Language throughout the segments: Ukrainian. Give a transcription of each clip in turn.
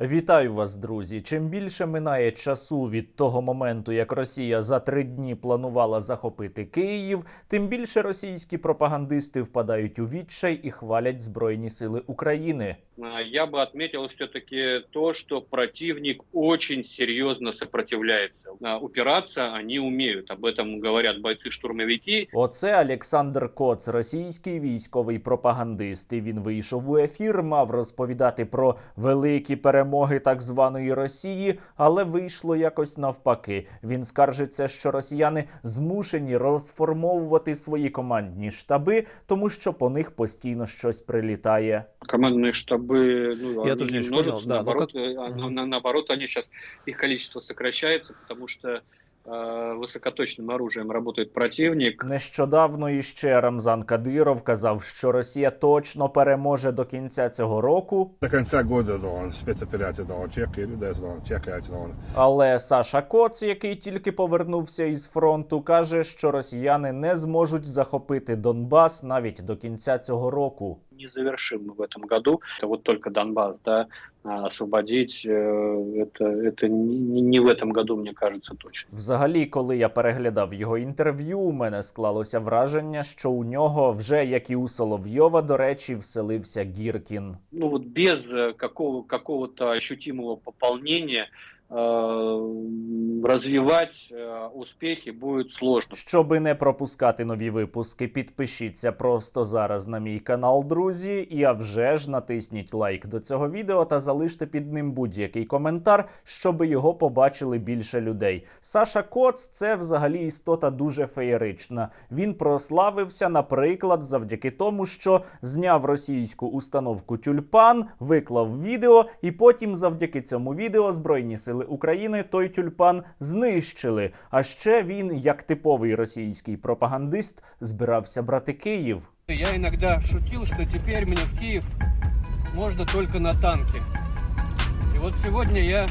Вітаю вас, друзі. Чим більше минає часу від того моменту, як Росія за три дні планувала захопити Київ, тим більше російські пропагандисти впадають у відчай і хвалять Збройні Сили України. А, Я бы отметил все-таки то, что противник очень серьезно сопротивляется. А, Упираться они умеют. Об этом говорят бойцы-штурмовики. Оце Олександр Коц, російський військовий пропагандист. І він вийшов у ефір, мав розповідати про великі перемоги так званої Росії, але вийшло якось навпаки. Він скаржиться, що росіяни змушені розформовувати свої командні штаби, тому що по них постійно щось прилітає. Командные штабы, ну, Я они тоже не не множатся, понял, да, но наоборот, как- э, а, Мгм. на- наоборот, они сейчас, их количество сокращается, потому что э, высокоточным оружием работает противник. Нещодавно іще Рамзан Кадиров казав, що Росія точно переможе до кінця цього року. До конца года да, он спецоперація да, Чехії, десь да, Чехія, да, Але Саша Коц, який тільки повернувся із фронту, каже, що росіяни не зможуть захопити Донбас навіть до кінця цього року. Не завершим мы в этом году. Это вот только Донбасс, да, а освободить, э, это, это не, не в этом году, мне кажется, точно. Взагалі, коли я переглядав його інтерв'ю, у мене склалося враження, що у нього вже як і у Соловйова, до речі, вселився Гіркін. ну вот без э, какого, какого-то ощутимого пополнения э, развивать э, успехи сложно. Щоби не пропускати нові випуски, підпишіться просто зараз на мій канал, друзі. І а вже ж натисніть лайк до цього відео та залиште під ним будь-який коментар, щоб його побачили більше людей. Саша Коц це взагалі істота дуже феєрична. Він прославився, наприклад, завдяки тому, що зняв російську установку Тюльпан, виклав відео, і потім, завдяки цьому відео, Збройні сили України той тюльпан знищили. А ще він, як типовий російський пропагандист, збирався брати Київ. Я иногда шутил, что теперь мне в Киев можно только на танке. И вот сегодня я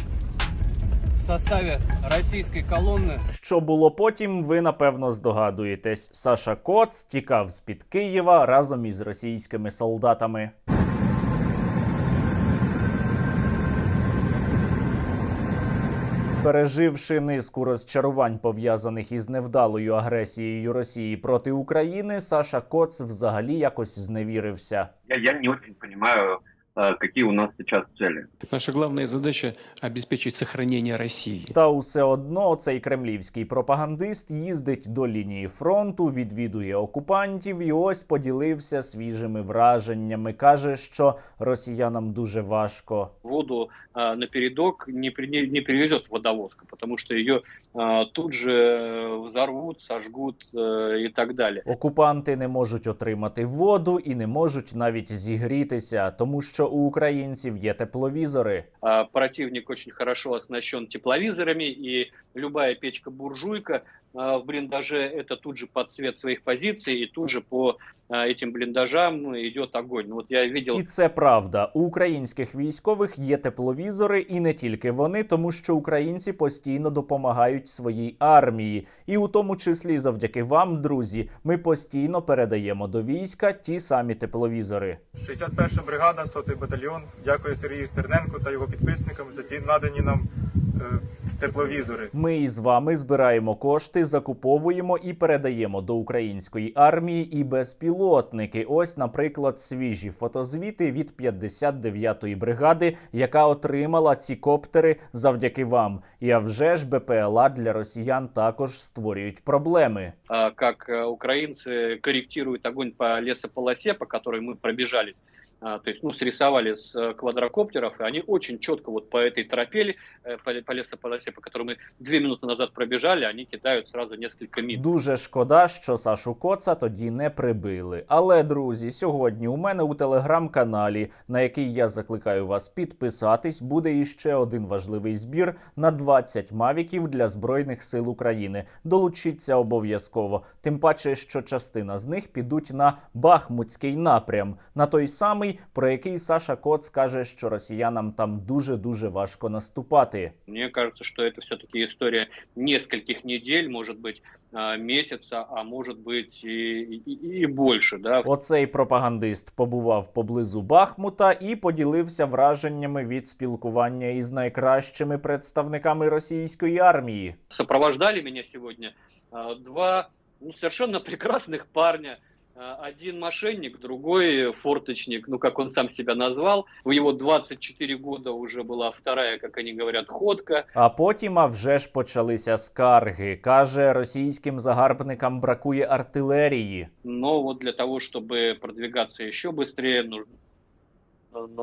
в составе российской колонны Що було потім, ви напевно здогадуєтесь. Саша Коц тікав з під Києва разом із російськими солдатами. Переживши низку розчарувань, пов'язаних із невдалою агресією Росії проти України, Саша Коц взагалі якось зневірився. я, я не дуже понимаю, э, какие у нас сейчас цели. Наша главная задача – обеспечить сохранение России. Та усе одно цей кремлівський пропагандист їздить до лінії фронту, відвідує окупантів і ось поділився свіжими враженнями. каже, що росіянам дуже важко. Воду э, на передок не, при- не, не привезет водовозка, потому что ее э, тут же взорвут, сожгут э, и так далее. Окупанти не можуть отримати воду і не можуть навіть зігрітися, тому що у українців є тепловізори. Противник очень хорошо оснащен тепловизорами, и любая печка-буржуйка а, в блиндаже это тут же под цвет своих позиций, и тут же по этим блиндажам идет огонь. Ну, Вот я видел І це правда. У українських військових є тепловізори, і не тільки вони, тому що українці постійно допомагають своїй армії, і у тому числі завдяки вам, друзі, ми постійно передаємо до війська ті самі тепловізори. 61 бригада, 100-й батальйон. Дякую Сергію Стерненку та його підписникам за ці надані нам е, тепловізори. Ми із вами збираємо кошти, закуповуємо і передаємо до української армії і безпілотники. Ось, наприклад, свіжі фотозвіти від 59-ї бригади, яка отримала ці коптери завдяки вам. І а вже ж БПЛА для росіян також створюють проблеми. а, как э, украинцы корректируют огонь по лесополосе, по которой мы пробежались. А, То есть, ну, срисовали с э, квадрокоптеров, и они очень четко вот по этой тропе, э, по, по лесополосе, по которой мы две минуты назад пробежали, они кидают сразу несколько мин. Дуже шкода, що Сашу Коца тоді не прибили. Але друзі, сьогодні у мене у телеграм-каналі, на який я закликаю вас підписатись, буде іще один важливий збір на 20 мавіків для збройних сил України. Долучіться обов'язково. Тим паче, що частина з них підуть на Бахмутський напрям, на той самий, бій, про який Саша Коц каже, що росіянам там дуже дуже важко наступати. Мне кажется, что это все-таки история нескольких недель, может быть, а, месяца, а может быть и, и- и больше, да, Оцей пропагандист побував поблизу Бахмута і поділився враженнями від спілкування із найкращими представниками російської армії. сопровождали меня сегодня а, два ну, совершенно прекрасных парня. А, Один мошенник, другой форточник, ну, как он сам себя назвал. У него 24 года уже была вторая, как они говорят, ходка. А потім а вже ж почалися скарги. каже, російським загарбникам бракує артилерії. Но вот для того, чтобы продвигаться еще быстрее, нужно но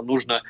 нужно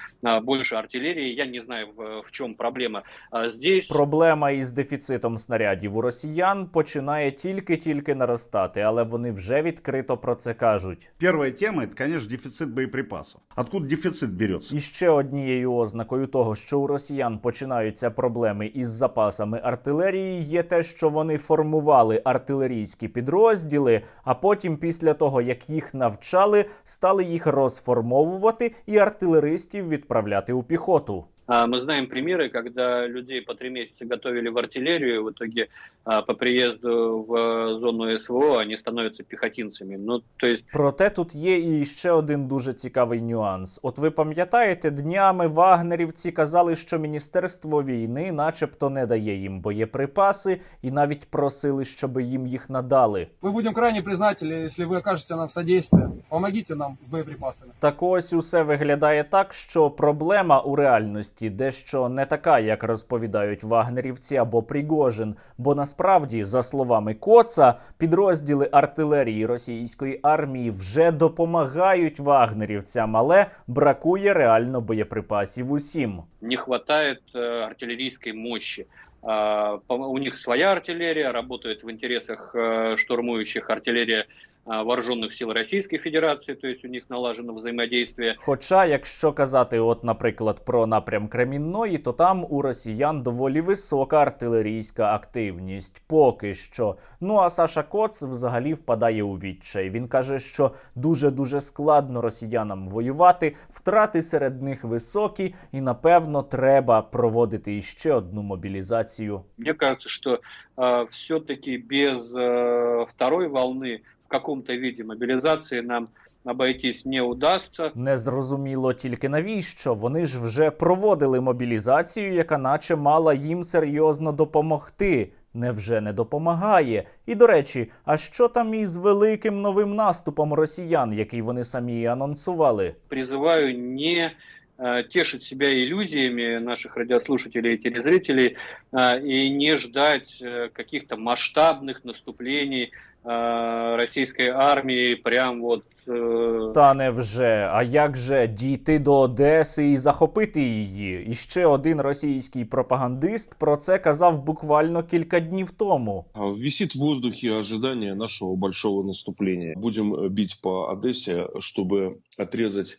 больше артиллерии. Я не знаю, в, в чем проблема. А Здесь Проблема із дефіцитом снарядів у росіян починає тільки-тільки наростати, але вони вже відкрито про це кажуть. Первая тема – это, конечно, дефицит боеприпасов. Откуда дефицит берется? І ще однією ознакою того, що у росіян починаються проблеми із запасами артилерії, є те, що вони формували артилерійські підрозділи, а потім, після того як їх навчали, стали їх розформовувати і артилеристів відправляти у піхоту. а, мы знаем примеры, когда людей по три месяца готовили в артиллерию, в итоге а, по приезду в зону СВО они становятся пехотинцами. Ну, то есть Проте тут є і ще один дуже цікавий нюанс. От ви пам'ятаєте, днями вагнерівці казали, що міністерство війни, начебто, не дає їм боєприпаси, і навіть просили, щоб їм їх надали. Мы будем крайне признательны, если вы окажете нам содействие. Помогите нам с боеприпасами. Так ось усе виглядає так, що проблема у реальності дещо не така, як розповідають вагнерівці або Пригожин. Бо насправді, за словами Коца, підрозділи артилерії російської армії вже допомагають вагнерівцям, але бракує реально боєприпасів усім. не хватает э, артиллерийской мощи. А, по- У них своя артиллерия, работает в интересах э, штурмующих артиллерия а, вооруженных сил Российской Федерации, то есть у них налажено взаимодействие. Хоча, якщо казати, от, наприклад, про напрям Кремінної, то там у росіян доволі висока артилерійська активність. Поки що. Ну а Саша Коц взагалі впадає у відчай. Він каже, що дуже дуже складно росіянам воювати, втрати серед них високі, і напевно треба проводити іще одну мобілізацію. Мне кажется, что все-таки без э, второй волны в каком-то виде мобилизации нам обойтись не удастся. Незрозуміло тільки навіщо. Вони ж вже проводили мобілізацію, яка наче мала їм серйозно допомогти. Невже не допомагає? І до речі, а що там із великим новим наступом росіян, який вони самі і анонсували? Призываю не э, тешить себя иллюзиями наших радиослушателей и телезрителей э, и не ждать э, каких-то масштабных наступлений э, российской армии прям вот э, Та невже, а як же дійти до Одеси і захопити її? І ще один російський пропагандист про це казав буквально кілька днів тому. А, Висит в воздухе ожидание нашего большого наступления. Будем э, бить по Одессе, чтобы отрезать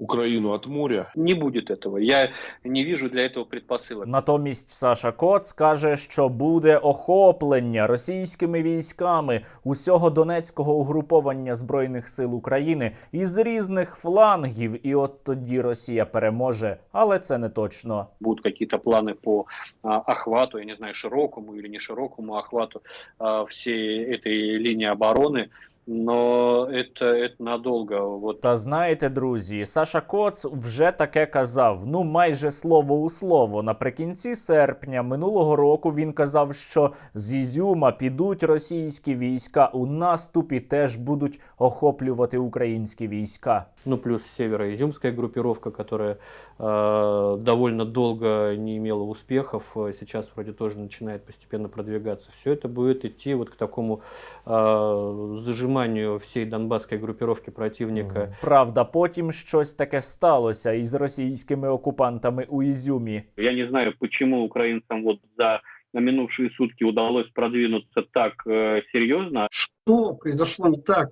Украину от моря. не будет этого. Я не вижу для этого предпосылок. Натомість Саша Коц каже, що буде охоплення російськими військами усього донецького угруповання збройних сил України із різних флангів, і от тоді Росія переможе, але це не точно. Будут какие-то планы по а, охвату, я не знаю, широкому или не широкому охвату а, всей этой линии обороны, но это, это надолго. Вот Та знаєте, друзі, Саша Коц вже таке казав. Ну, майже слово у слово. Наприкінці серпня минулого року він казав, що з Ізюма підуть російські війська у наступі теж будуть охоплювати українські війська Ну, плюс североизюмская группировка, которая э, довольно долго не имела успехов, э, сейчас вроде тоже начинает постепенно продвигаться. Все это будет идти вот к такому э, зажиманию всей донбасской группировки противника. Правда, потім щось таке сталося із російськими окупантами у Ізюмі. я не знаю, почему украинцам вот за на минувшие сутки удалось продвинуться так э, серьезно. Что произошло не так?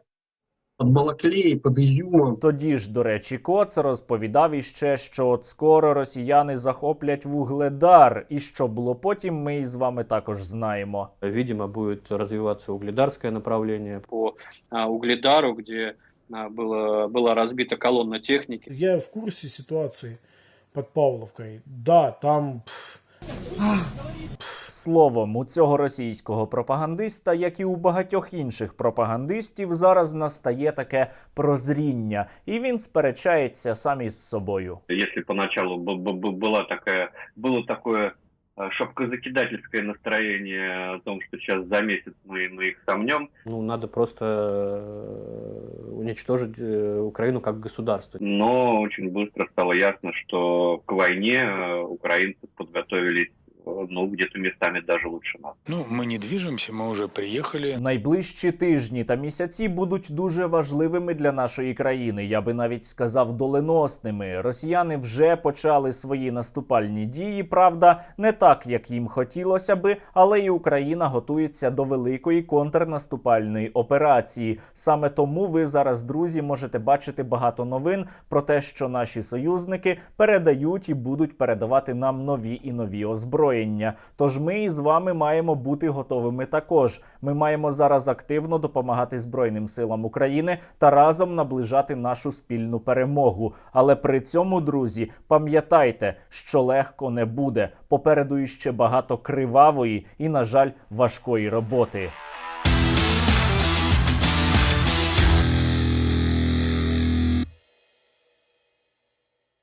Под Балаклеей, под Изюмом. Тоді ж, до речі, Коц розповідав іще, що от скоро росіяни захоплять вугледар, і що було потім, ми із вами також знаємо. Видимо, будет развиваться угледарское направление. по Угледару, где а, было, была разбита колонна техники. Я в курсе ситуации под Павловкой. Да, там Словом, у цього російського пропагандиста, як і у багатьох інших пропагандистів, зараз настає таке прозріння, і він сперечається сам із собою. Если поначалу б- б- б- была такая, было такое э, шапкозакидательское настроение о том, что сейчас за месяц мы, мы их сомнем, Ну, надо просто э, уничтожить э, Украину как государство. но очень быстро стало ясно, что к войне э, украинцы подготовились э, ну, где-то местами даже лучше нас. Ну, мы не движемся, мы уже приехали. Найближчі тижні та місяці будуть дуже важливими для нашої країни. Я би навіть сказав доленосними. Росіяни вже почали свої наступальні дії. Правда, не так, як їм хотілося би, але і Україна готується до великої контрнаступальної операції. Саме тому ви зараз, друзі, можете бачити багато новин про те, що наші союзники передають і будуть передавати нам нові і нові озброєння. Тож ми із вами маємо бути готовими також. Ми маємо зараз активно допомагати Збройним силам України та разом наближати нашу спільну перемогу. Але при цьому, друзі, пам'ятайте, що легко не буде. Попереду іще багато кривавої і, на жаль, важкої роботи.